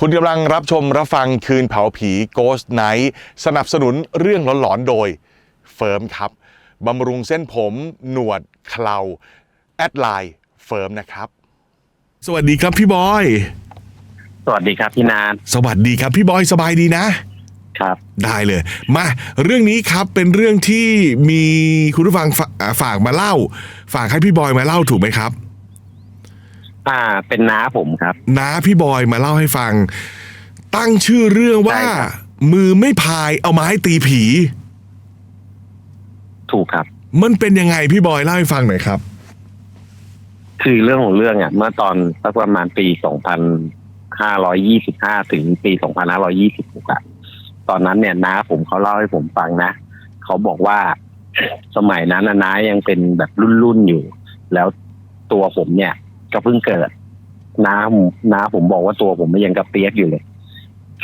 คุณกำลังรับชมรับฟังคืนเผาผี Ghost Night สนับสนุนเรื่องหลอนๆโดยเฟิร์มครับบำรุงเส้นผม หนวดเคราแอดไลน์เฟิร์มนะครับ สวัสดีครับพี่บอย สวัสดีครับพี่นานสวัสดีครับพี่บอยสบายดีนะ ครับ ได้เลย มา เรื่องนี้ครับเป็นเรื่องที่มีคุณผู้ฟังฝอ่าฝากมาเล่า ฝากให้พี่บอยมาเล่าถูกไหมครับ อ่า เป็นน้าผมครับ น้าพี่บอยมาเล่าให้ฟัง ตั้งชื่อเรื่องว่า ใช่ครับ มือไม่พายเอาไม้ตีผี ถูกครับ มันเป็นยังไงพี่บอยเล่าให้ฟังหน่อยครับ คือเรื่องของเรื่องอะเมื่อตอนสักประมาณปี 2525 ถึงปี 2526อะตอนนั้นเนี่ยน้าผมเขาเล่าให้ผมฟังนะ เขาบอกว่า สมัยนั้นน่ะน้ายังเป็นแบบรุ่นๆอยู่ แล้วตัวผมเนี่ย ก็เพิ่งเกิดน้าผมน้าผมบอกว่าตัวผมมันยังกระเปียกอยู่เลย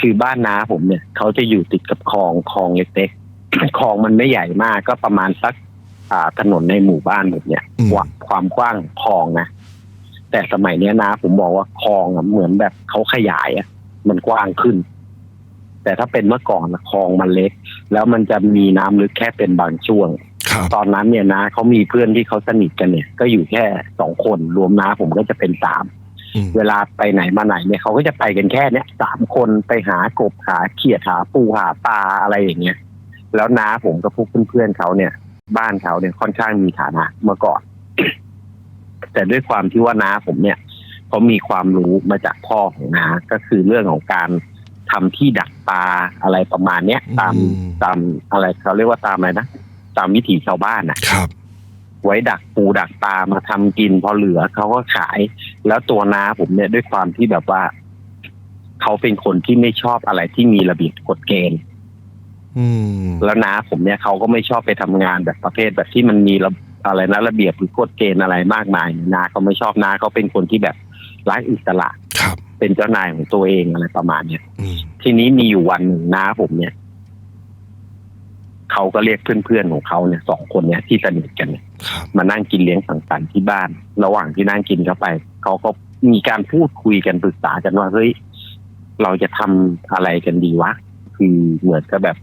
คือบ้านน้าผมเนี่ยเขาจะอยู่ติดกับคลองคลองเล็กๆคลองมันไม่ใหญ่มาก ก็ประมาณสักอ่าถนนในหมู่บ้านผมเนี่ยอืมกว่าความกว้างคลองนะแต่สมัยเนี้ยนะ ผมบอกว่าคลองอะเหมือนแบบเขาขยายอะมันกว้างขึ้น แต่ถ้าเป็นเมื่อก่อนอะคลองมันเล็ก แล้วมันจะมีน้ำลึกแค่เป็นบางช่วงครับ ตอนนั้นเนี่ยนะเขามีเพื่อนที่เขาสนิทกันเนี่ย ก็อยู่แค่สองคนรวมน้าผมก็จะเป็นสามอืมเวลาไปไหนมาไหนเนี่ยเขาก็จะไปกันแค่เนี้ยสามคนไปหากบหาเขียดหาปูหาปลาอะไรอย่างเงี้ยแล้วน้าผมกับพวกเพื่อนๆเขาเนี่ย บ้านเขาเนี่ยค่อนข้างมีฐานะเมื่อก่อน แต่ด้วยความที่ว่าน้าผมเนี่ยเขามีความรู้มาจากพ่อของน้าก็คือเรื่องของการทำที่ดักปลาอะไรประมาณเนี้ยตามตามอะไรเขาเรียกว่าตามอะไรนะ ตามวิถีชาวบ้านน่ะครับ ไว้ดักปูดักปลามาทำกินพอเหลือเขาก็ขาย แล้วตัวน้าผมเนี่ยด้วยความที่แบบว่า เขาเป็นคนที่ไม่ชอบอะไรที่มีระเบียบกฎเกณฑ์อืมแล้วน้าผมเนี่ยเขาก็ไม่ชอบไปทำงานแบบประเภทแบบที่มันมีระอะไรนะระเบียบหรือกฎเกณฑ์อะไรมากมายน้าเขาไม่ชอบน้าเขาเป็นคนที่แบบรักอิสระครับเป็นเจ้านายของตัวเองอะไรประมาณเนี้ยอืมทีนี้มีอยู่วันหนึ่งน้าผมเนี่ย เขาก็เรียกเพื่อนๆของเขาเนี่ยสองคนเนี่ยที่สนิทกันเนี่ยครับมานั่งกินเลี้ยงสังสรรค์ที่บ้าน ระหว่างที่นั่งกินเข้าไป เขาก็มีการพูดคุยกันปรึกษากันว่าเฮ้ยเราจะทำอะไรกันดีวะ คือเหมือนกับแบบ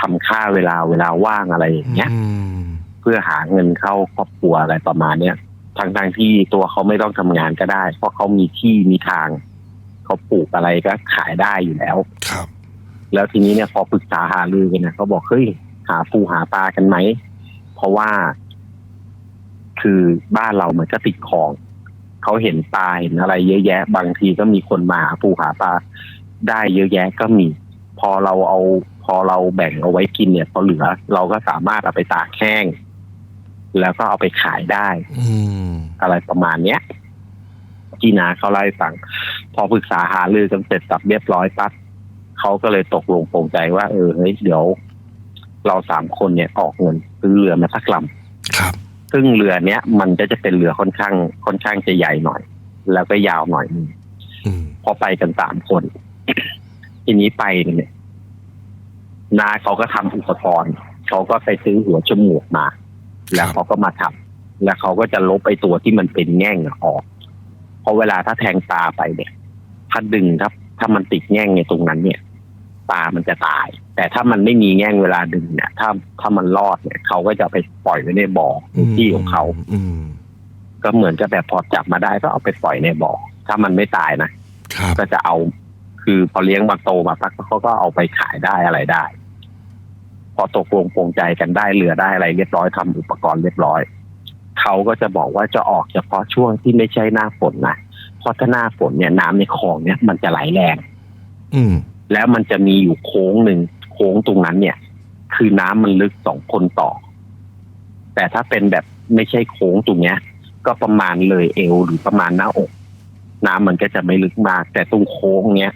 ทำค่าเวลาเวลาว่างอะไรอย่างเงี้ยอืมเพื่อหาเงินเข้าครอบครัวอะไรประมาณเนี้ยทางทางๆที่ตัวเขาไม่ต้องทำงานก็ได้ เพราะเขามีที่มีทาง เขาปลูกอะไรก็ขายได้อยู่แล้ว ครับ แล้วทีนี้เนี่ยพอปรึกษาหารือกันนะเขาบอกเฮ้ยหาปูหาปลากันไหม เพราะว่า คือบ้านเรามันก็ติดคลองเขาเห็นปลาเห็นอะไร เยอะแยะ บางทีก็มีคนมาหาปูหาปลาได้เยอะแยะก็มี พอเราเอา พอเราแบ่งเอาไว้กินเนี่ยพอเหลือ เราก็สามารถเอาไปตากแห้ง แล้วก็เอาไปขายได้อืมอะไรประมาณเนี้ยที่นาเขาเล่าให้ฟังพอปรึกษาหารือกันเสร็จสับเรียบร้อยปั๊บเขาก็เลยตกลงปรงใจว่าเออเฮ้ยเดี๋ยว เราสามคนเนี่ยออกเงินซื้อเรือมาสักลครับำซึ่งเรือเนี้ยมันก็จะเป็นเรือค่อนข้างค่อนข้างจะใหญ่หน่อย แล้วก็ยาวหน่อยนึงอืมพอไปกันสามคน ทีนี้ไปเนี่ยนาเขาก็ทำอุปกรณ์เขาก็ไปซื้อหัวจมูกมา แล้วเขาก็มาทำแล้วเขาก็จะลบไอ้ตัวที่มันเป็นแง่งอะออกเพราะเวลาถ้าแทงตาไปเนี่ย ถ้าดึงครับ ถ้ามันติดแง่งในตรงนั้นเนี่ย ตามันจะตาย แต่ถ้ามันไม่มีแง่งเวลาดึงเนี่ย ถ้าถ้ามันรอดเนี่ยเขาก็จะไปปล่อยไว้ในบ่อในที่ของเขาอืมก็เหมือนกับแบบพอจับมาได้ก็เอาไปปล่อยในบ่อถ้ามันไม่ตายนะครับก็จะเอาคือพอเลี้ยงมาโตมาพักเขาก็เอาไปขายได้อะไรได้ พอตกลงปรงใจกันได้เรือได้อะไร เรียบร้อยทำอุปกรณ์เรียบร้อยเขาก็จะบอกว่าจะออกเฉพาะช่วงที่ไม่ใช่หน้าฝนนะเพราะถ้าหน้าฝนเนี่ยน้ำในคลองเนี่ยมันจะไหลแรง อืม แล้วมันจะมีอยู่โค้งหนึ่งโค้งตรงนั้นเนี่ย คือน้ำมันลึกสองคนต่อ แต่ถ้าเป็นแบบไม่ใช่โค้งตรงเนี้ย ก็ประมาณเลยเอวหรือประมาณหน้าอก น้ำมันก็จะไม่ลึกมาก แต่ตรงโค้งเนี้ย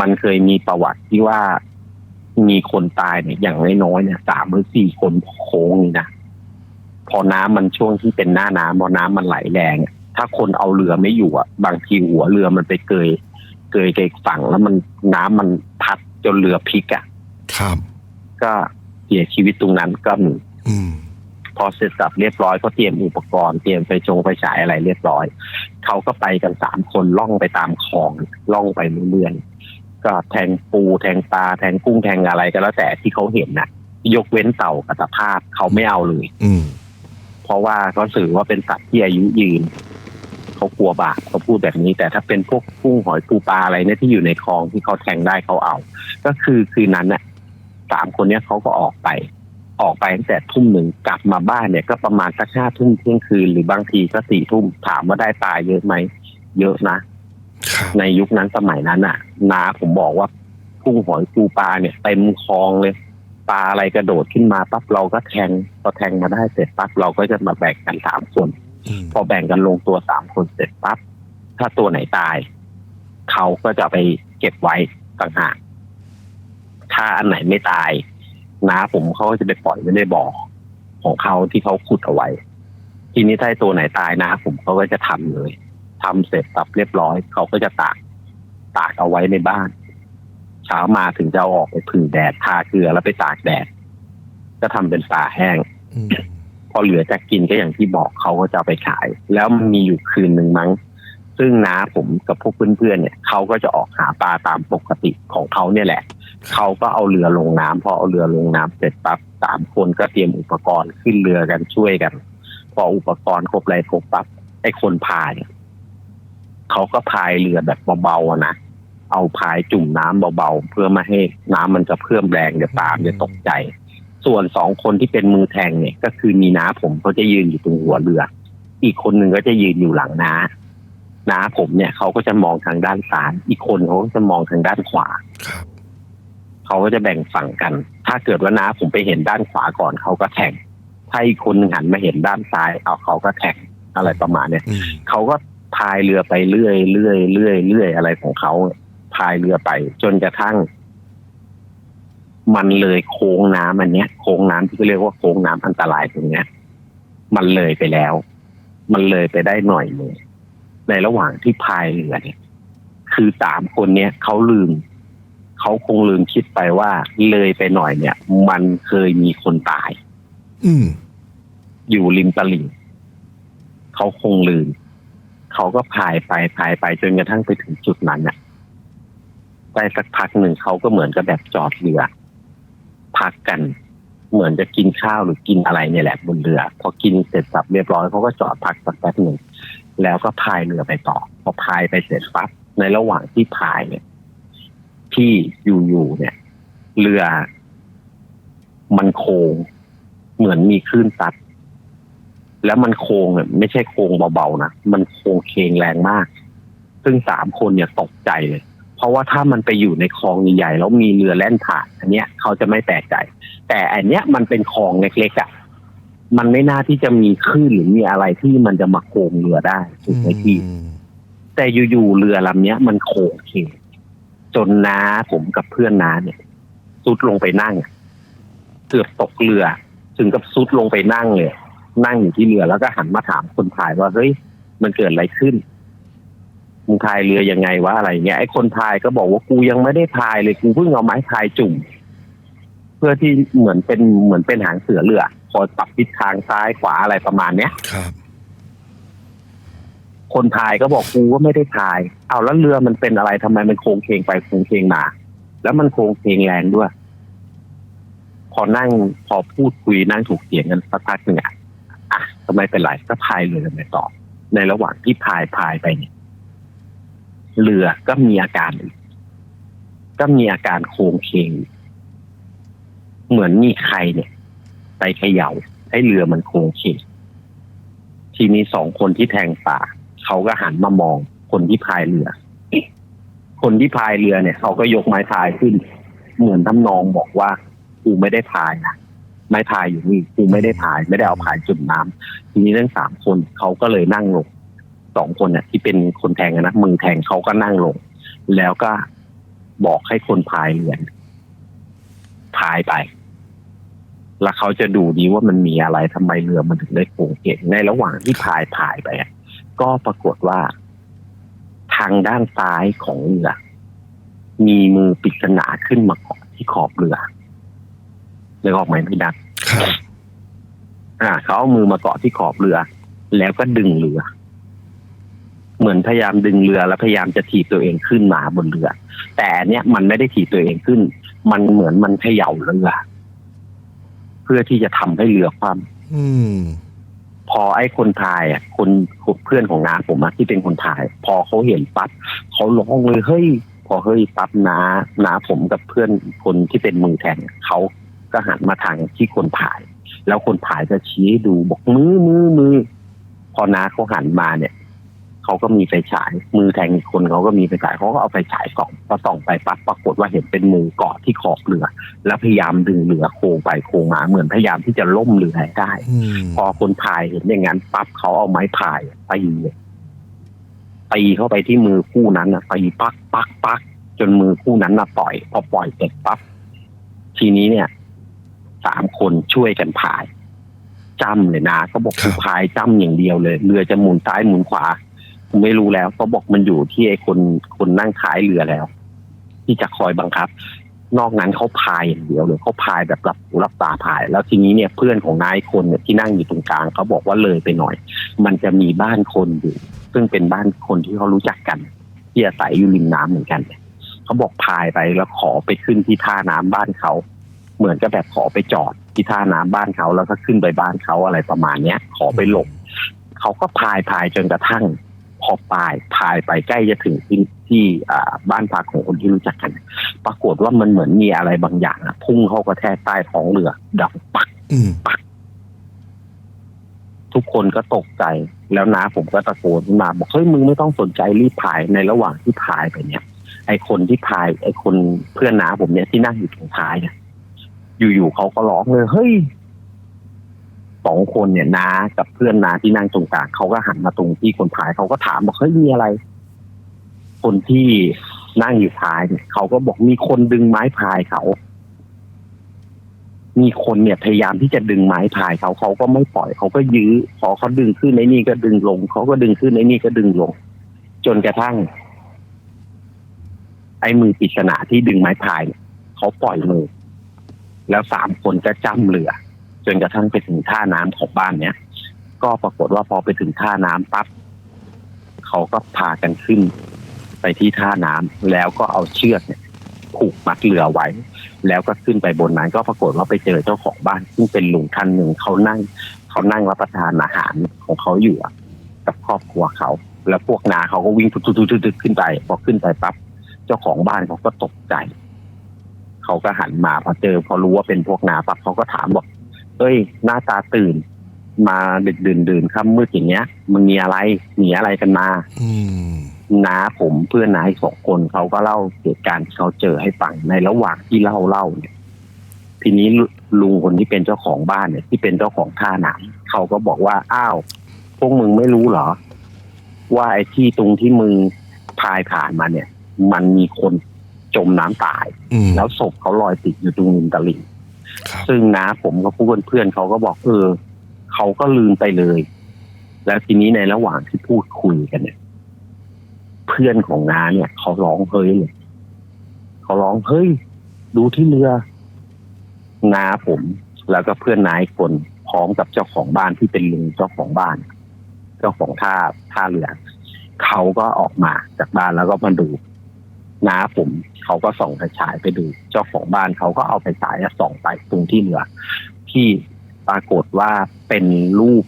มันเคยมีประวัติที่ว่ามีคนตายเนี่ยอย่างน้อยๆเนี่ยสามหรือสี่คนโค้งนี่นะพอน้ำมันช่วงที่เป็นหน้าน้ำพอน้ำมันไหลแรง ถ้าคนเอาเรือไม่อยู่อะ บางทีหัวเรือมันไปเกย เกยเกยฝั่งแล้วมันน้ำมันพัดจนเรือพลิกอะ ครับ ก็เสียชีวิตตรงนั้นก็มีอืม พอเสร็จสับเรียบร้อยก็เตรียมอุปกรณ์เตรียมไฟชงไฟฉายอะไรเรียบร้อย เขาก็ไปกันสามคนล่องไปตามคลองล่องไปเรื่อยๆก็แทงปูแทงปลาแทงกุ้งแทงอะไรก็แล้วแต่ที่เขาเห็นนะยกเว้นเต่ากับตะภาพเขาไม่เอาเลย อืม เพราะว่าเขาสื่อว่าเป็นสัตว์ที่อายุยืน เขากลัวบาปเขาพูดแบบนี้ แต่ถ้าเป็นพวกกุ้งหอยปูปลาอะไรเนี่ยที่อยู่ในคลองที่เขาแทงได้เขาเอา ก็คือคืนนั้นน่ะสามคนเนี้ยเขาก็ออกไป ออกไปตั้งแต่ทุ่มหนึ่งกลับมาบ้านเนี่ย ก็ประมาณสักห้าทุ่มเที่ยงคืนหรือบางทีก็สี่ทุ่มถามว่าได้ปลาเยอะไหมเยอะนะครับในยุคนั้นสมัยนั้นน่ะ นาผมบอกว่ากุ้งหอยปูปลาเนี่ยเต็มคลองเลยปลาอะไรกระโดดขึ้นมาปั๊บเราก็แทงพอแทงมาได้เสร็จปั๊บเราก็จะมาแบ่งกันสามคนอืม พอแบ่งกันลงตัวสามคนเสร็จปั๊บถ้าตัวไหนตาย เขาก็จะไปเก็บไว้ต่างหากถ้าอันไหนไม่ตายน้าผมเขาก็จะไปปล่อยไว้ในบ่อของเขาที่เขาขุดเอาไว้ ทีนี้ถ้าไอ้ตัวไหนตายนะผมเขาก็จะทำเลยทำเสร็จสับเรียบร้อย เขาก็จะตากตากเอาไว้ในบ้านเช้ามาถึงจะเอาออกไปผึ่งแดดทาเกลือแล้วไปตากแดด ก็ทำเป็นปลาแห้ง อืมพอเหลือจะกินก็อย่างที่บอกเขาก็จะไปขาย แล้วมันมีอยู่คืนหนึ่งมั้ง ซึ่งน้าผมกับพวกเพื่อนๆเนี่ยเขาก็จะออกหาปลาตามปกติของเขาเนี่ยแหละเขาก็เอาเรือลงน้ำพอเอาเรือลงน้ำเสร็จปั๊บสามคนก็เตรียมอุปกรณ์ขึ้นเรือกันช่วยกัน พออุปกรณ์ครบไรครบปั๊บไอ้คนพายเขาก็พายเรือแบบเบาๆนะเอาพายจุ่มน้ำเบาๆเพื่อไม่ให้น้ำมันจะเพิ่มแรงเดี๋ยวปลาจะตกใจ ส่วนสองคนที่เป็นมือแทงเนี่ย ก็คือมีน้าผมเขาจะยืนอยู่ตรงหัวเรือ อีกคนหนึ่งก็จะยืนอยู่หลังน้าน้าผมเนี่ยเขาก็จะมองทางด้านซ้ายอีกคนเขาก็จะมองทางด้านขวาครับเขาก็จะแบ่งฝั่งกัน ถ้าเกิดว่าน้าผมไปเห็นด้านขวาก่อนเขาก็แทงถ้าอีกคนหนึ่งหันมาเห็นด้านซ้าย เอาเขาก็แทงอะไรประมาณเนี้ยอืมเขาก็พายเรือไปเรื่อยเรื่อยเรื่อยเรื่อยอะไรของเขาพายเรือไป จนกระทั่ง มันเลยโค้งน้ำอันเนี้ยโค้งน้ำที่เขาเรียกว่าโค้งน้ำอันตรายตรงเนี้ย มันเลยไปแล้ว มันเลยไปได้หน่อยเลยในระหว่างที่พายเรือเนี่ย คือสามคนเนี้ยเขาลืมเขาคงลืมคิดไปว่าเลยไปหน่อยเนี่ย มันเคยมีคนตาย อืมอยู่ริมตลิ่งเขาคงลืมเขาก็พายไปพายไปจนกระทั่งไปถึงจุดนั้นน่ะได้สักพักหนึ่งเขาก็เหมือนกับแบบจอดเรือ พักกันเหมือนจะกินข้าวหรือกินอะไรเนี่ยแหละบนเรือ พอกินเสร็จสับเรียบร้อยเขาก็จอดพักสักแป๊บหนึ่งแล้วก็พายเรือไปต่อ พอพายไปเสร็จปั๊บในระหว่างที่พายเนี่ย ที่อยู่ๆเนี่ย เรือ มันโค้งเหมือนมีคลื่นซัดแล้วมันโค้งเนี่ยไม่ใช่โค้งเบาๆนะมันโค้งเคงแรงมาก ซึ่งสามคนเนี่ยตกใจเลย เพราะว่าถ้ามันไปอยู่ในคลองใหญ่ๆแล้วมีเรือแล่นผ่านอันเนี้ยเขาจะไม่แปลกใจ แต่อันเนี้ยมันเป็นคลองเล็กๆอะมันไม่น่าที่จะมีคลื่นหรือมีอะไรที่มันจะมาโค้งเรือได้ถูกไหมพี่อืมแต่อยู่ๆเรือลำเนี้ย มันโค้งเคงจนน้าผมกับเพื่อนน้าเนี่ยซุดลงไปนั่งเกือบตกเรือ ถึงกับซุดลงไปนั่งเลย นั่งอยู่ที่เรือแล้วก็หันมาถามคนพายว่าเฮ้ยมันเกิดอะไรขึ้น มึงพายเรือยังไงวะอะไรเงี้ยไอ้คนพายก็บอกว่ากูยังไม่ได้พายเลยกูเพิ่งเอาไม้พายจุ่ม เพื่อที่เหมือนเป็นเหมือนเป็นหางเสือเรือคอยปรับทิศทางซ้ายขวาอะไรประมาณเนี้ยครับ คนพายก็บอกกูว่าไม่ได้พาย เอาแล้วเรือมันเป็นอะไรทำไมมันโค้งเคงไปโค้งเคงมา แล้วมันโค้งเคงแรงด้วย พอนั่งพอพูดคุยนั่งถูกเสียงกันสักพักหนึ่งอะอะทำไมเป็นไรก็พายเรือกันไปต่อในระหว่างที่พายพายไปเนี่ย เรือก็มีอาการ ก็มีอาการโค้งเคงเหมือนมีใครเนี่ย ไปเขย่าให้เรือมันโค้งเคงทีนี้สองคนที่แทงป่าเขาก็หันมามองคนที่พายเรือ คนที่พายเรือเนี่ยเขาก็ยกไม้พายขึ้น เหมือนทำนองบอกว่ากูไม่ได้พายนะไม้พายอยู่นี่กูไม่ได้พาย ไม่ได้เอาพายจุ่มน้ำทีนี้ทั้งสามคนเขาก็เลยนั่งลง สองคนเนี่ยที่เป็นคนแทงอะนะมือแทงเขาก็นั่งลง แล้วก็บอกให้คนพายเรือพายไป แล้วเขาจะดูดีว่ามันมีอะไรทำไมเรือมันถึงได้โค้งเก่งในระหว่างที่พายพายไปอะก็ปรากฏว่า ทางด้านซ้ายของเรือมีมือปริศนาขึ้นมาเกาะที่ขอบเรือเลยออกไหมพี่ดักครับอ่าเขาเอามือมาเกาะที่ขอบเรือ แล้วก็ดึงเรือ เหมือนพยายามดึงเรือแล้วพยายามจะถีบตัวเองขึ้นมาบนเรือ แต่อันเนี้ยมันไม่ได้ถีบตัวเองขึ้น มันเหมือนมันเขย่าเรือเพื่อที่จะทำให้เรือคว่ำอืมพอไอ้คนถ่ายอะคนเพื่อนของน้าผมอะที่เป็นคนถ่าย พอเขาเห็นปั๊บเขาร้องเลยเฮ้ยพอเฮ้ยปั๊บน้าน้าผมกับเพื่อนคนที่เป็นมือแทงเขาก็หันมาทางที่คนถ่าย แล้วคนถ่ายก็ชี้ให้ดูบอกมือมือมือพอน้าเขาหันมาเนี่ย เขาก็มีไฟฉาย มือแทงอีกคนเขาก็มีไฟฉายเขาก็เอาไฟฉายส่องพอส่องไปปั๊บปรากฏว่าเห็นเป็นมือเกาะที่ขอบเรือ แล้วพยายามดึงเรือโค้งไปโค้งมาเหมือนพยายามที่จะล่มเรือให้ได้อืมพอคนพายเห็นอย่างนั้นปั๊บเขาเอาไม้พายตีเลยตีเข้าไปที่มือคู่นั้นนะตีปักปักปักจนมือคู่นั้นน่ะปล่อย พอปล่อยเสร็จปั๊บทีนี้เนี่ยสามคนช่วยกันพายจ้ำเลยนะเขาบอกคือพายจ้ำอย่างเดียวเลย เรือจะหมุนซ้ายหมุนขวาผม ไม่รู้แล้วเขาบอกมันอยู่ที่ไอ้คนคนนั่งท้ายเรือแล้ว ที่จะคอยบังคับ นอกนั้นเขาพายอย่างเดียวเลยเขาพายแบบรับหูรับตาพาย แล้วทีนี้เนี่ยเพื่อนของนายคนเนี่ยที่นั่งอยู่ตรงกลางเขาบอกว่าเลยไปหน่อย มันจะมีบ้านคนอยู่ ซึ่งเป็นบ้านคนที่เขารู้จักกันที่อาศัยอยู่ริมน้ำเหมือนกันเขาบอกพายไปแล้วขอไปขึ้นที่ท่าน้ำบ้านเขาเหมือนกับแบบขอไปจอดที่ท่าน้ำบ้านเขาแล้วก็ขึ้นไปบ้านเขาอะไรประมาณเนี้ย ขอไปหลบเขาก็พายพายจนกระทั่ง พอปลายพายไปใกล้จะถึงที่ที่อ่าบ้านพักของคนที่รู้จักกัน ปรากฏว่ามันเหมือนมีอะไรบางอย่างอะพุ่งเข้ากระแทกใต้ท้องเรือดังปักอืมทุกคนก็ตกใจแล้วน้าผมก็ตะโกนขึ้นมา บอกเฮ้ยมึงไม่ต้องสนใจรีบพายในระหว่างที่พายไปเนี่ย ไอคนที่พาย ไอคนเพื่อนน้าผมเนี่ยที่นั่งอยู่ตรงท้ายเนี่ยอยู่ๆเขาก็ร้องเลยเฮ้ย สองคนเนี่ยน้ากับเพื่อนน้าที่นั่งตรงกลางเขาก็หันมาตรงที่คนพายเขาก็ถามบอกเฮ้ยมีอะไร คนที่นั่งอยู่ท้ายเนี่ยเขาก็บอกมีคนดึงไม้พายเขา มีคนเนี่ยพยายามที่จะดึงไม้พายเขาเขาก็ไม่ปล่อยเขาก็ยื้อพอเขาดึงขึ้นในนี่ก็ดึงลงเขาก็ดึงขึ้นในนี่ก็ดึงลง จนกระทั่ง ไอ้มือปริศนาที่ดึงไม้พายเนี่ยเขาปล่อยมือแล้วสามคนก็จ้ำเรือ จนกระทั่งไปถึงท่าน้ำของบ้านเนี้ย ก็ปรากฏว่าพอไปถึงท่าน้ำปั๊บเขาก็พากันขึ้น ไปที่ท่าน้ำแล้วก็เอาเชือกเนี่ยผูกมัดเรือไว้ แล้วก็ขึ้นไปบนนั้น ก็ปรากฏว่าไปเจอเจ้าของบ้านซึ่งเป็นลุงท่านหนึ่งเขานั่ง เขานั่งรับประทานอาหารของเขาอยู่กับครอบครัวเขา แล้วพวกนาเขาก็วิ่งทุดๆขึ้นไป พอขึ้นไปปั๊บเจ้าของบ้านเขาก็ตกใจ เขาก็หันมาพอเจอ พอรู้ว่าเป็นพวกนาปั๊บเขาก็ถามบอก เอ้ย หน้าตาตื่น มาดึกดื่นดื่นค่ำมืดอย่างเงี้ย มึงมีอะไรหนีอะไรกันมาอืมน้าผมเพื่อนน้าอีกสองคนเขาก็เล่าเหตุการณ์ที่เขาเจอให้ฟังในระหว่างที่เล่าเล่าเนี่ย ทีนี้ลุลุงคนที่เป็นเจ้าของบ้านเนี่ย ที่เป็นเจ้าของท่าน้ำเขาก็บอกว่าอ้าวพวกมึงไม่รู้เหรอ ว่าไอ้ที่ตรงที่มึงพายผ่านมาเนี่ย มันมีคนจมน้ำตาย อืมแล้วศพเขาลอยติดอยู่ตรงริมตลิ่ง ครับซึ่งน้าผมกับเพื่อนเพื่อนเขาก็บอกเออเขาก็ลืมไปเลย แล้วทีนี้ในระหว่างที่พูดคุยกันเนี่ย เพื่อนของน้าเนี่ยเขาร้องเฮ้ยเลยเขาร้องเฮ้ยดูที่เรือน้าผมแล้วก็เพื่อนนายคนพร้อมกับเจ้าของบ้านที่เป็นลุงเจ้าของบ้าน เจ้าของท่าท่าเรือเขาก็ออกมาจากบ้านแล้วก็มาดู น้าผมเขาก็ส่องไฟฉายไปดู เจ้าของบ้านเขาก็เอาไฟฉายส่องไปตรงที่เรือ ที่ปรากฏว่าเป็นรูป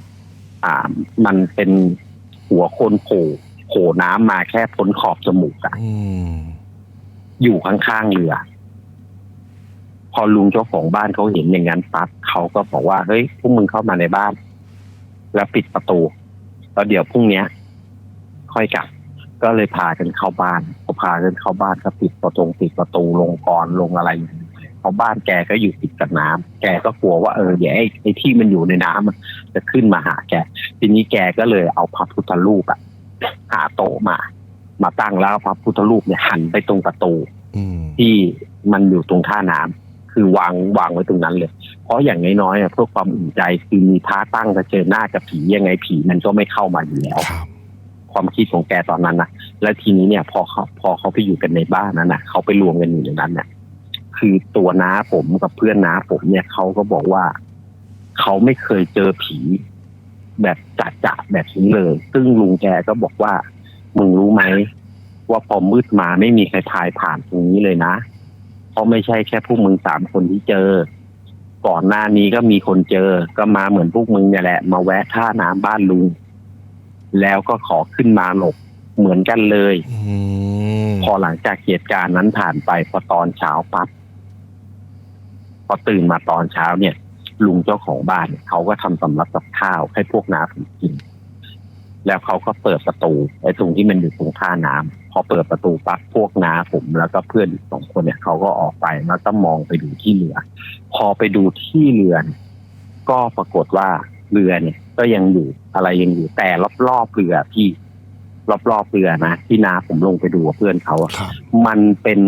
อ่ามันเป็นหัวคนโผล่โผล่น้ำมาแค่พ้นขอบจมูกอะอืมอยู่ข้างๆเรือ พอลุงเจ้าของบ้านเขาเห็นอย่างนั้นปั๊บเขาก็บอกว่าเฮ้ยพวกมึงเข้ามาในบ้าน แล้วปิดประตู แล้วเดี๋ยวพรุ่งเนี้ยค่อยกลับ ก็เลยพากันเข้าบ้านพอพากันเข้าบ้านก็ปิดประตูปิดประตูลงกรอนลงอะไรอย่างเงี้ยเพราะบ้านแกก็อยู่ติดกับน้ำแกก็กลัวว่าเออเดี๋ยวไอ้ไอ้ที่มันอยู่ในน้ำอะจะขึ้นมาหาแก ทีนี้แกก็เลยเอาพระพุทธรูปอะหาโต๊ะมา มาตั้งแล้วเอาพระพุทธรูปเนี่ยหันไปตรงประตูอืมที่มันอยู่ตรงท่าน้ำคือวางวางไว้ตรงนั้นเลย เพราะอย่างน้อยๆอะเพื่อความอุ่นใจคือมีพระตั้งจะเจอหน้ากับผียังไงผีมันก็ไม่เข้ามาอยู่แล้ว ความคิดของแกตอนนั้นนะแล้วทีนี้เนี่ย พอเขาพอเขาไปอยู่กันในบ้านนั้นนะเขาไปรวมกันอยู่ในนั้นน่ะ คือตัวน้าผมกับเพื่อนน้าผมเนี่ยเขาก็บอกว่าเขาไม่เคยเจอผี แบบจัดจะแบบนี้เลย ซึ่งลุงแกก็บอกว่า มึงรู้ไหมว่าพอมืดมาไม่มีใครพายผ่านตรงนี้เลยนะ เพราะไม่ใช่แค่พวกมึงสามคนที่เจอ ก่อนหน้านี้ก็มีคนเจอ ก็มาเหมือนพวกมึงเนี่ยแหละ มาแวะท่าน้ำบ้านลุง แล้วก็ขอขึ้นมาหลบเหมือนกันเลยอืมพอหลังจากเหตุการณ์นั้นผ่านไปพอตอนเช้าปั๊บพอตื่นมาตอนเช้าเนี่ย ลุงเจ้าของบ้านเนี่ยเขาก็ทำสำรับกับข้าวให้พวกน้าผมกิน แล้วเขาก็เปิดประตูไอ้ตรงที่มันอยู่ตรงท่าน้ำพอเปิดประตูปั๊บพวกน้าผมแล้วก็เพื่อนอีกสองคนเนี่ยเขาก็ออกไปแล้วก็มองไปดูที่เรือ พอไปดูที่เรือเนี่ยก็ปรากฏว่า เรือเนี่ย ก็ยังอยู่อะไรยังอยู่แต่รอบๆเรือพี่รอบๆเรือนะที่นาผมลงไปดูกับเพื่อนเขาอะครับมันเป็น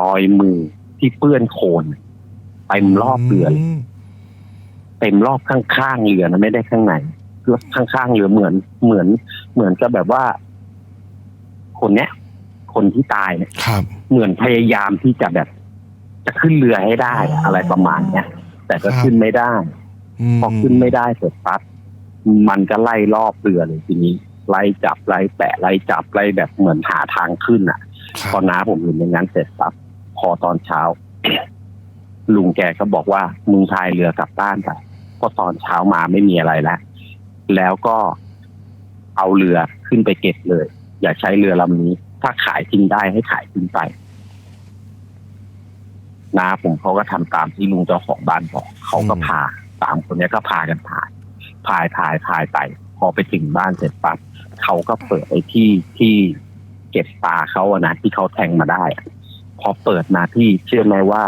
รอยมือที่เปื้อนโคลนเต็มรอบเรือเลยมเต็มรอบข้างๆเรือนะไม่ได้ข้างในคือข้างๆเรือเหมือนเหมือน เหมือนกับแบบว่า คนเนี้ย คนที่ตายเนี่ยครับเหมือนพยายามที่จะแบบ จะขึ้นเรือให้ได้อะอะไรประมาณเนี้ยแต่ก็ขึ้นไม่ได้ม พอขึ้นไม่ได้เสร็จปั๊บมันก็ไล่รอบเรือเลยทีนี้ ไล่จับไล่แปะไล่จับไล่แบบเหมือนหาทางขึ้นอะครัพอบน้าผมเห็นอย่างนั้นเสร็จปั๊บพอตอนเช้า ลุงแกก็บอกว่ามึงพายเรือกลับบ้านไปเพราะตอนเช้ามาไม่มีอะไรแล้วแล้วก็เอาเรือขึ้นไปเก็บเลย อย่าใช้เรือลำนี้ ถ้าขายทิ้งได้ให้ขายทิ้งไปน้าผมเขาก็ทำตามที่ลุงเจ้าของบ้านบอกเขาก็พา สามคนเนี้ยก็พากันพายพายพายพายไป พอไปถึงบ้านเสร็จปั๊บเขาก็เปิดไอ้ที่ที่เก็บปลาเขาอะนะที่เขาแทงมาได้ พอเปิดมาพี่เชื่อไหมว่า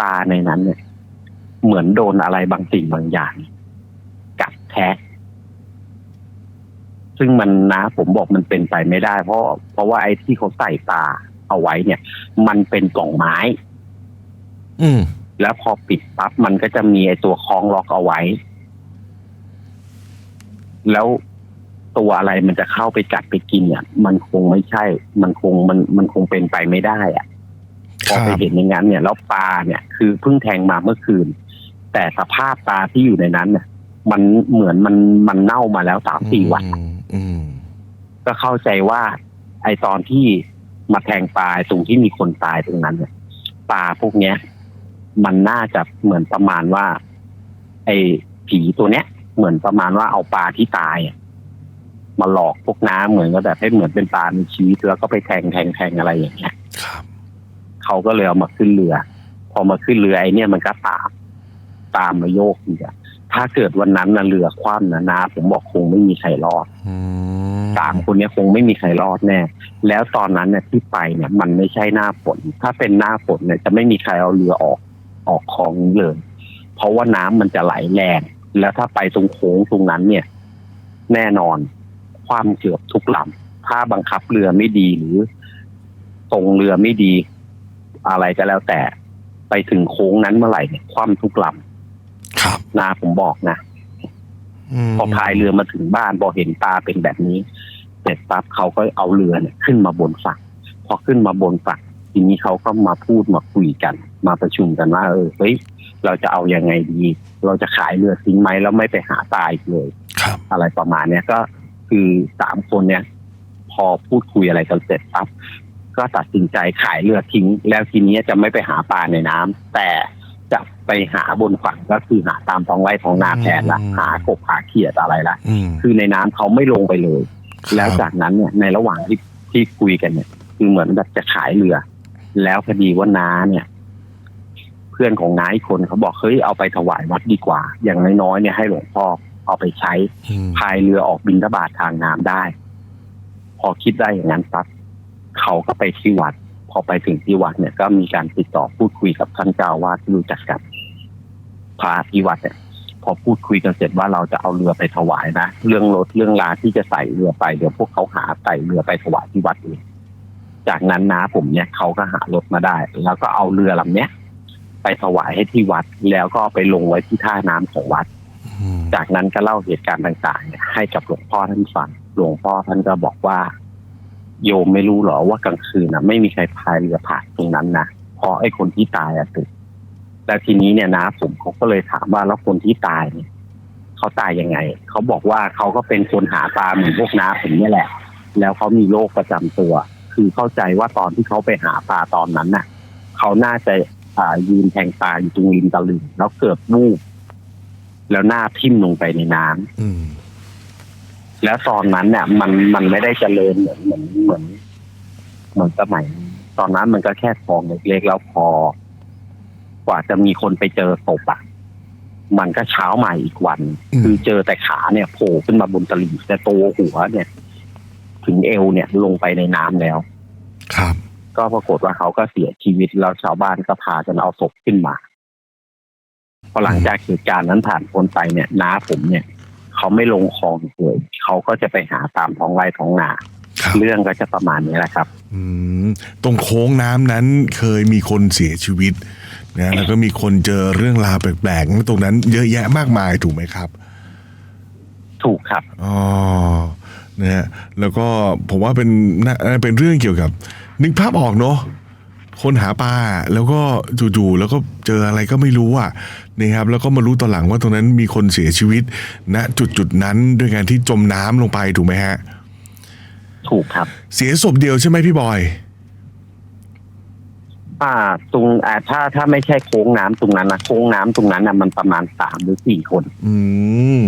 ปลาในนั้นเนี่ย เหมือนโดนอะไรบางสิ่งบางอย่าง กัดแทะซึ่งมันนะผมบอกมันเป็นไปไม่ได้ เพราะเพราะว่าไอ้ที่เขาใส่ปลาเอาไว้เนี่ย มันเป็นกล่องไม้ อืม แล้วพอปิดปั๊บมันก็จะมีไอ้ตัวคล้องล็อกเอาไว้ แล้วตัวอะไรมันจะเข้าไปกัดไปกินเนี่ยมันคงไม่ใช่ มันคงมันมันคงเป็นไปไม่ได้อะพครัอบไปเห็นอย่างนั้นเนี่ยแล้วปลาเนี่ย คือเพิ่งแทงมาเมื่อคืน แต่สภาพปลาที่อยู่ในนั้นเนี่ยมันเหมือนมันมันเน่ามาแล้วสามสี่วันอืมอืมก็เข้าใจว่า ไอตอนที่มาแทงปลาตรงที่มีคนตายตรงนั้นเนี่ยปลาพวกเนี้ย มันน่าจะเหมือนประมาณว่า ไอผีตัวเนี้ย เหมือนประมาณว่าเอาปลาที่ตายอะมาหลอกพวกน้ำเหมือนกับแบบให้เหมือนเป็นปลามีชีวิตแล้วก็ไปแทงแทงแทงอะไรอย่างเงี้ยครับเขาก็เลยเอามาขึ้นเรือ พอมาขึ้นเรือไอเนี่ยมันก็ตามตามมาโยกอีกอะถ้าเกิดวันนั้นนะเรือคว่ำนะนาผมบอกคงไม่มีใครรอดอืมสามคนเนี้ยคงไม่มีใครรอดแน่ แล้วตอนนั้นเนี่ยที่ไปเนี่ย มันไม่ใช่หน้าฝน ถ้าเป็นหน้าฝนเนี่ยจะไม่มีใครเอาเรือออก ออกคลองนี้เลย เพราะว่าน้ำมันจะไหลแรง แล้วถ้าไปตรงโค้งตรงนั้นเนี่ย แน่นอนความเกือบทุกลำถ้าบังคับเรือไม่ดีหรือตรงเรือไม่ดี อะไรก็แล้วแต่ ไปถึงโค้งนั้นเมื่อไหร่เนี่ยความทุกลครับำนาผมบอกนะมพอพายเรือมาถึงบ้านพอเห็นตาเป็นแบบนี้เสร็จปั๊บเขาก็เอาเรือเนี่ย ขึ้นมาบนฝั่งพอขึ้นมาบนฝั่งทีนี้เขาก็มาพูดมาคุยกัน มาประชุมกันว่าเออเฮ้ยเราจะเอายังไงดี เราจะขายเรือทิ้งไหมแล้วไม่ไปหาตายอีกเลยครับอะไรประมาณเนี้ยก็คือสามคนเนี่ย พอพูดคุยอะไรกันเสร็จปั๊บก็ตัดสินใจขายเรือทิ้ง แล้วทีนี้จะไม่ไปหาปลาในน้ำแต่จะไปหาบนฝั่งก็คือหาตามท้องไร่ท้องนาแทนละหากบหาเขียดอะไรละอืมคือในน้ำเขาไม่ลงไปเลย แล้วครับจากนั้นเนี่ยในระหว่างที่ที่คุยกันเนี่ย คือเหมือนแบบจะขายเรือ แล้วพอดีว่าน้าเนี่ยเพื่อนของน้าอีกคนเขาบอกเฮ้ยเอาไปถวายวัดดีกว่า อย่างน้อยๆเนี่ยให้หลวงพ่อเอาไปใช้อืมพายเรือออกบินทบาททางน้ำได้ พอคิดได้อย่างนั้นปั๊บเขาก็ไปที่วัด พอไปถึงที่วัดเนี่ยก็มีการติดต่อพูดคุยกับท่านเจ้าอาวาดที่รู้จักกันพระที่วัดเนี่ยพอพูดคุยกันเสร็จว่าเราจะเอาเรือไปถวายนะเรื่องรถเรื่องลาที่จะใส่เรือไปเดี๋ยวพวกเขาหาใส่เรือไปถวายที่วัดเองจากนั้นนะผมเนี่ยเขาก็หารถมาได้ แล้วก็เอาเรือลำเนี้ย ไปถวายให้ที่วัด แล้วก็เอาไปลงไว้ที่ท่าน้ำของวัดอืมจากนั้นก็เล่าเหตุการณ์ต่างๆเนี่ยให้กับหลวงพ่อท่านฟังหลวงพ่อท่านก็บอกว่า โยมไม่รู้เหรอว่ากลางคืนนะไม่มีใครพายเรือผ่านตรงนั้นนะเพราะไอ้คนที่ตายอะตึกแล้วทีนี้เนี่ยนะผมเขาก็เลยถามว่าแล้วคนที่ตายเนี่ยเขาตายยังไง เขาบอกว่าเขาก็เป็นคนหาปลาเหมือนพวกน้าผมเนี่ยแหละ แล้วเขามีโรคประจำตัว คือเข้าใจว่าตอนที่เขาไปหาปลาตอนนั้นน่ะ เขาน่าจะ อ่ายืนแทงปลาอยู่ตรงริมตลิ่งแล้วเกิดวูบแล้วหน้าทิ่มลงไปในน้ำอืม แล้วตอนนั้นเนี่ย มันมันไม่ได้เจริญเหมือนเหมือนเหมือนเหมือนสมัยนี้ตอนนั้นมันก็แค่คลองเล็กๆแล้วพอ กว่าจะมีคนไปเจอศพอะมันก็เช้าใหม่อีกวัน อืม คือเจอแต่ขาเนี่ยโผล่ขึ้นมาบนตลิ่งแต่ตัวหัวเนี่ย ถึงเอวเนี่ยลงไปในน้ำแล้ว ครับ ก็ปรากฏว่าเขาก็เสียชีวิตแล้วชาวบ้านก็พากันเอาศพขึ้นมา พอหลังจากเหตุการณ์นั้นผ่านพ้นไปเนี่ยน้าผมเนี่ย เขาไม่ลงคลองเลยเขาก็จะไปหาตามท้องไร่ท้องนาครับเรื่องก็จะประมาณนี้แหละครับอืมตรงโค้งน้ำนั้นเคยมีคนเสียชีวิตนะแล้วก็มีคนเจอเรื่องราวแปลกๆตรงนั้น เยอะแยะมากมายถูกไหมครับ ถูกครับอ๋อนะฮะแล้วก็ผมว่าเป็นน่าเป็นเรื่องเกี่ยวกับ นึกภาพออกเนาะคนหาปลาแล้วก็จู่ๆแล้วก็เจออะไรก็ไม่รู้อะนะครับ แล้วก็มารู้ตอนหลังว่าตรงนั้นมีคนเสียชีวิตณจุดจุดๆนั้นด้วยการที่จมน้ำลงไปถูกไหมฮะ ถูกครับ เสียศพเดียวใช่ไหมพี่บอยอ่าตรงอ่าถ้าถ้าไม่ใช่โค้งน้ำตรงนั้นนะโค้งน้ำตรงนั้นนะมันประมาณสามหรือสี่คน อืม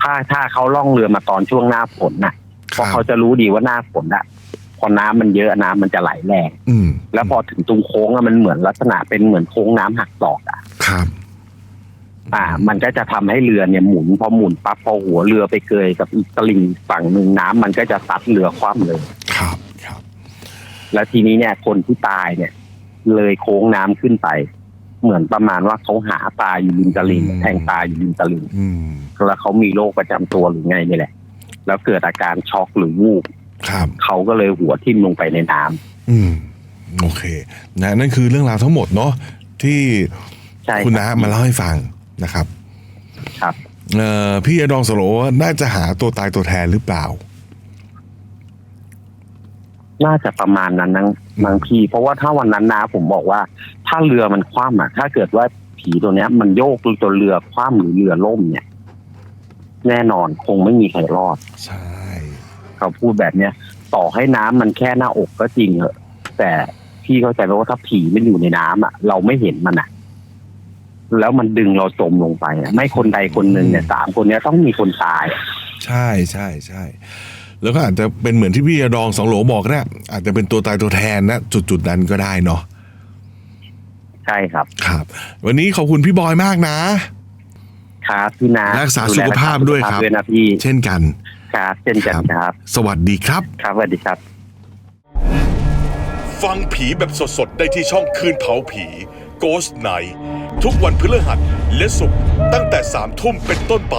ถ้าถ้าเขาล่องเรือมาตอนช่วงหน้าฝนน่ะคเพรัราะบเขาจะรู้ดีว่าหน้าฝนอะ พอน้ำมันเยอะน้ำมันจะไหลแรงอืมแล้วพอถึงตรงโค้งอะมันเหมือนลักษณะเป็นเหมือนโค้งน้ำหักศอกอะครับ อ่า มันก็จะทำให้เรือเนี่ยหมุนพอหมุนปั๊บพอหัวเรือไปเกยกับอีกตลิ่งฝั่งหนึ่งน้ำมันก็จะซัดเรือคว่ำเลย ครับครับ แล้วทีนี้เนี่ย คนที่ตายเนี่ย เลยโค้งน้ำขึ้นไป เหมือนประมาณว่าเขาหาปลาอยู่ริมตลิ่งแทงปลาอยู่ริมตลิ่งอืมแล้วเขามีโรคประจำตัวหรือไงนี่แหละ แล้วเกิดอาการช็อกหรือวูบครับ เขาก็เลยหัวทิ่มลงไปในน้ำอืมโอเคนะนั่นคือเรื่องราวทั้งหมดเนาะที่ใช่คุณรับน้ามาเล่าให้ฟังนะครับ ครับเอ่อพี่อดองสโลว่าน่าจะหาตัวตายตัวแทนหรือเปล่า น่าจะประมาณนั้นนังบางพี่ เพราะว่าถ้าวันนั้นนะผมบอกว่า ถ้าเรือมันคว่ำอะ ถ้าเกิดว่าผีตัวเนี้ย มันโยกจนเรือคว่ำหรือเรือล่มเนี่ย แน่นอนคงไม่มีใครรอด ใช่ เขาพูดแบบเนี้ยต่อให้น้ำมันแค่หน้าอกก็จริงเหอะแต่พี่เข้าใจไหมว่าถ้าผีมันอยู่ในน้ำอะ เราไม่เห็นมันอะ แล้วมันดึงเราจมลงไปอะไม่คนใดคนหนึ่งเนี่ยสามคนเนี้ยต้องมีคนตาย ใช่ใช่ใช่แล้วก็อาจจะเป็นเหมือนที่พี่อดองสองโหลบอกก็ได้อาจจะเป็นตัวตายตัวแทนนะจุดจุดๆนั้นก็ได้เนาะใช่ครับครับ วันนี้ขอบคุณพี่บอยมากนะครับพี่นารักษาดูแลสุขภาพด้วยครับสุขภาพด้วยนะพี่เช่นกัน ครับเช่นกันครับครับ สวัสดีครับ ครับสวัสดีครับ ฟังผีแบบสดๆ ได้ที่ช่องคืนเผาผี Ghost Night ทุกวันพฤหัสและศุกร์ตั้งแต่3ทุ่มเป็นต้นไป